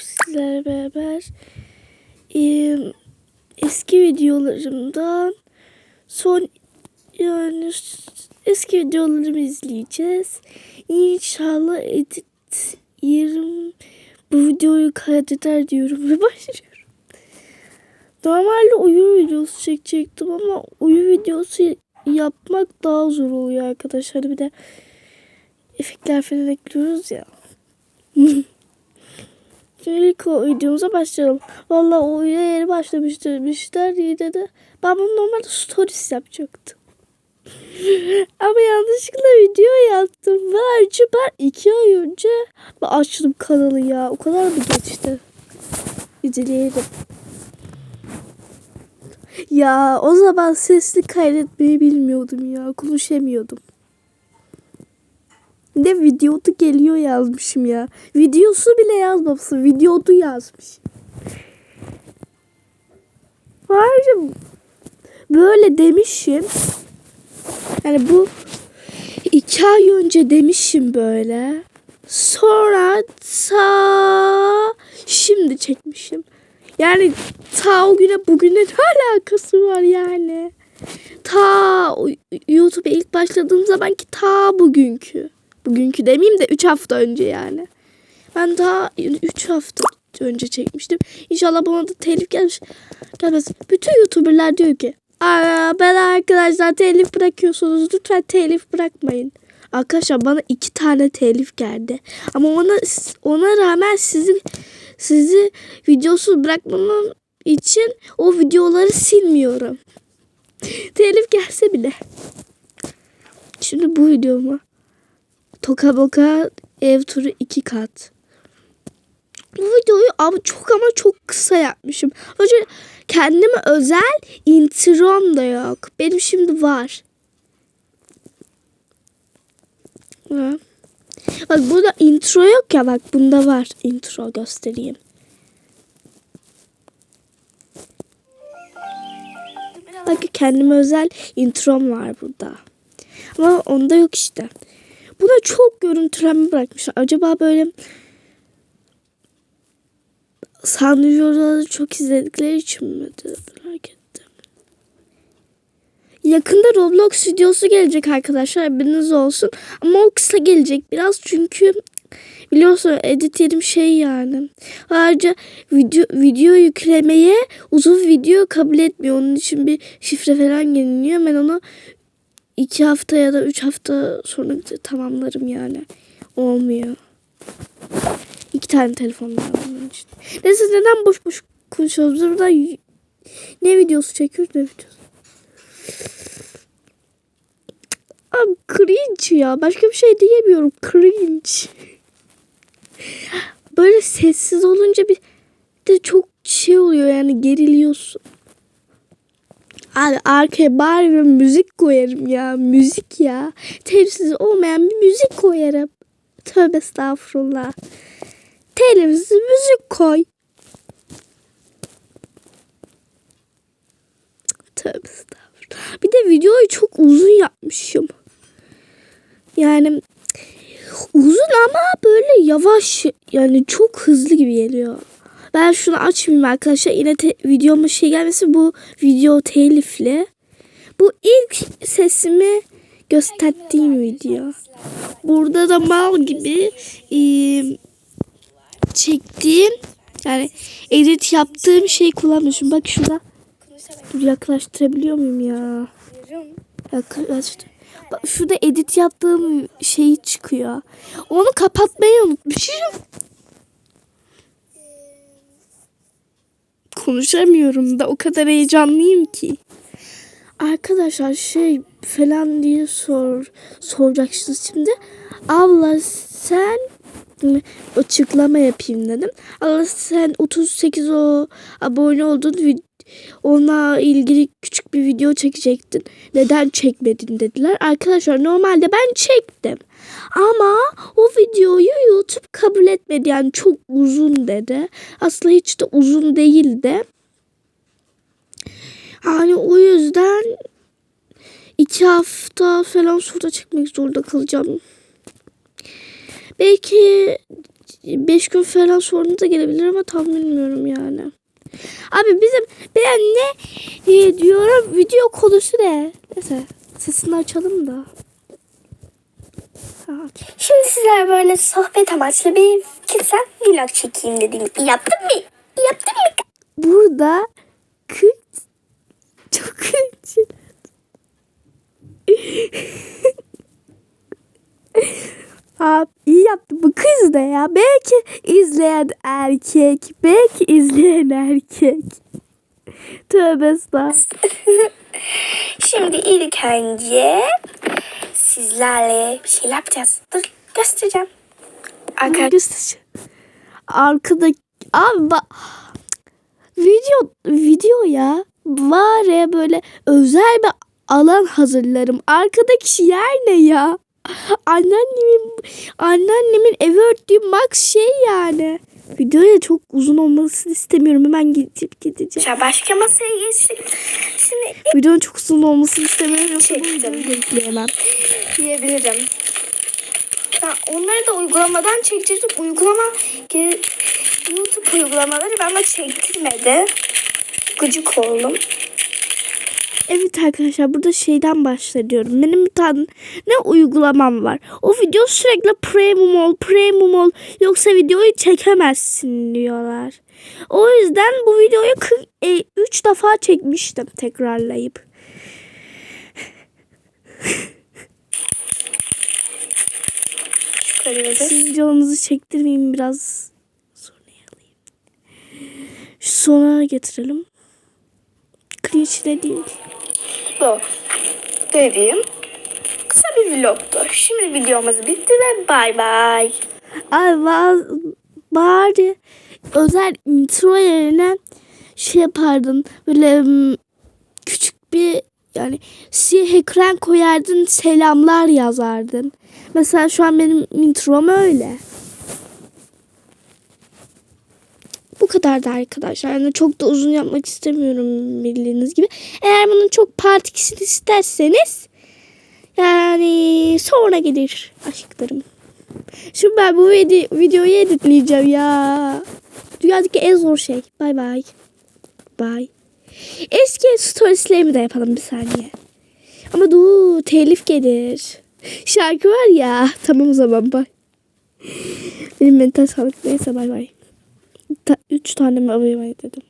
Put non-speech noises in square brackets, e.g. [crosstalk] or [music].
sizlerle beraber Ee, eski videolarımdan son yani eski videolarımı izleyeceğiz. İnşallah edit yerim bu videoyu kaydeder diyorum ve [laughs] başlıyorum. Normalde oyun videosu çekecektim ama oyun videosu yapmak daha zor oluyor arkadaşlar. Bir de efektler falan ekliyoruz ya. [laughs] Şimdi ilk videomuza başlayalım. Vallahi o oyuna yeni başlamışlar yine de. Ben bunu normalde stories yapacaktım. [laughs] Ama yanlışlıkla video yaptım. Ve ayrıca ben iki ay önce açtım kanalı ya. O kadar mı geçti? İzleyelim. Ya o zaman sesli kaydetmeyi bilmiyordum ya. Konuşamıyordum. Ne videodu geliyor yazmışım ya. Videosu bile yazmamışsın. Videodu yazmış. Ayrıca böyle demişim. Yani bu iki ay önce demişim böyle. Sonra ta şimdi çekmişim. Yani ta o güne bugüne ne alakası var yani? Ta YouTube'a ilk başladığım zamanki ta bugünkü. Bugünkü demeyeyim de 3 hafta önce yani. Ben daha 3 hafta önce çekmiştim. İnşallah bana da telif gelmiş. Gelmez. Bütün YouTuber'lar diyor ki Aa, ben arkadaşlar telif bırakıyorsunuz. Lütfen telif bırakmayın. Arkadaşlar bana iki tane telif geldi. Ama ona ona rağmen sizi sizi videosuz bırakmamam için o videoları silmiyorum. [laughs] telif gelse bile. Şimdi bu videoma Toka Boka ev turu iki kat. Bu videoyu ama çok ama çok kısa yapmışım. Önce kendime özel introm da yok. Benim şimdi var. Ha. Bak burada intro yok ya bak bunda var intro göstereyim. Bak kendime özel introm var burada. Ama onda yok işte. Buna çok görüntülenme bırakmışlar. Acaba böyle sandviçları çok izledikleri için mi? Merak ettim. Yakında Roblox videosu gelecek arkadaşlar. Haberiniz olsun. Ama o kısa gelecek biraz çünkü biliyorsun edit yerim şey yani. Ayrıca video, video yüklemeye uzun video kabul etmiyor. Onun için bir şifre falan geliniyor. Ben onu iki hafta ya da üç hafta sonra tamamlarım yani. Olmuyor. İki tane telefon onun için. Neyse neden boş boş konuşuyoruz? Burada ne videosu çekiyoruz ne videosu? Abi cringe ya. Başka bir şey diyemiyorum. Cringe. Böyle sessiz olunca bir de çok şey oluyor yani geriliyorsun. Abi arkaya bari bir müzik koyarım ya. Müzik ya. Telifsiz olmayan bir müzik koyarım. Tövbe estağfurullah. Telifsiz müzik koy. Tövbe estağfurullah. Bir de videoyu çok uzun yapmışım. Yani uzun ama böyle yavaş yani çok hızlı gibi geliyor. Ben şunu açmayayım arkadaşlar. Yine te- videoma şey gelmesin. Bu video telifli. Bu ilk sesimi gösterdiğim video. Burada da mal gibi e, çektiğim yani edit yaptığım şey kullanmışım. Bak şurada. Dur yaklaştırabiliyor muyum ya? Yaklaştır. Bak şurada edit yaptığım şey çıkıyor. Onu kapatmayı unutmuşum. Konuşamıyorum da o kadar heyecanlıyım ki. Arkadaşlar şey falan diye sor soracaksınız şimdi. Abla sen açıklama yapayım dedim. Abla sen 38 o abone oldun ona ilgili küçük bir video çekecektin. Neden çekmedin dediler. Arkadaşlar normalde ben çektim. Ama o videoyu YouTube kabul etmedi. Yani çok uzun dedi. Aslında hiç de uzun değildi. Yani o yüzden iki hafta falan sonra çekmek zorunda kalacağım. Belki 5 gün falan sonra da gelebilir ama tam bilmiyorum yani. Abi bizim ben ne e, diyorum video konusu ne? Neyse sesini açalım da. Şimdi sizler böyle sohbet amaçlı bir gitsem vlog çekeyim dedim. Yaptın mı? Yaptın mı? Burada kız çok kırıcı. [laughs] Abi iyi yaptı bu kız da ya. Belki izleyen erkek. Belki izleyen erkek. Tövbe estağfurullah. Şimdi ilk önce sizlerle bir şey yapacağız. Dur göstereceğim. Arkadaşlar Göstereceğim. Arkada abi bak video video ya var ya böyle özel bir alan hazırlarım. Arkadaki yer ne ya? Anneannemin anneannemin evi örttüğüm max şey yani. Videoya çok uzun olmasını istemiyorum. Hemen gidip gideceğim. başka masaya geçtik. Şimdi Videonun çok uzun olmasını istemiyorum. Yoksa bu videoyu diyebilirim. Ha, onları da uygulamadan çekecektim. Uygulama YouTube uygulamaları bana çektirmedi. Gıcık oldum. Evet arkadaşlar burada şeyden başlıyorum. Benim bir tane ne uygulamam var. O video sürekli premium ol, premium ol yoksa videoyu çekemezsin diyorlar. O yüzden bu videoyu 3 defa çekmiştim tekrarlayıp. Siz canınızı çektirmeyin biraz. Sona getirelim. Klişe değil. Bu dediğim kısa bir vlogtu. Şimdi videomuz bitti ve bay bay. Ay ba- bari özel intro yerine şey yapardın böyle küçük bir yani siyah ekran koyardın selamlar yazardın. Mesela şu an benim introm öyle. Bu kadar da arkadaşlar. Yani çok da uzun yapmak istemiyorum bildiğiniz gibi. Eğer bunun çok part 2'sini isterseniz yani sonra gelir aşklarım. Şimdi ben bu vide- videoyu editleyeceğim ya. Dünyadaki en zor şey. Bay bay. Bay. Eski storieslerimi de yapalım bir saniye. Ama dur telif gelir. Şarkı var ya. [laughs] Tamam o zaman bay. Benim mental sağlık neyse bay bay. Ta- üç tane mi alayım dedim.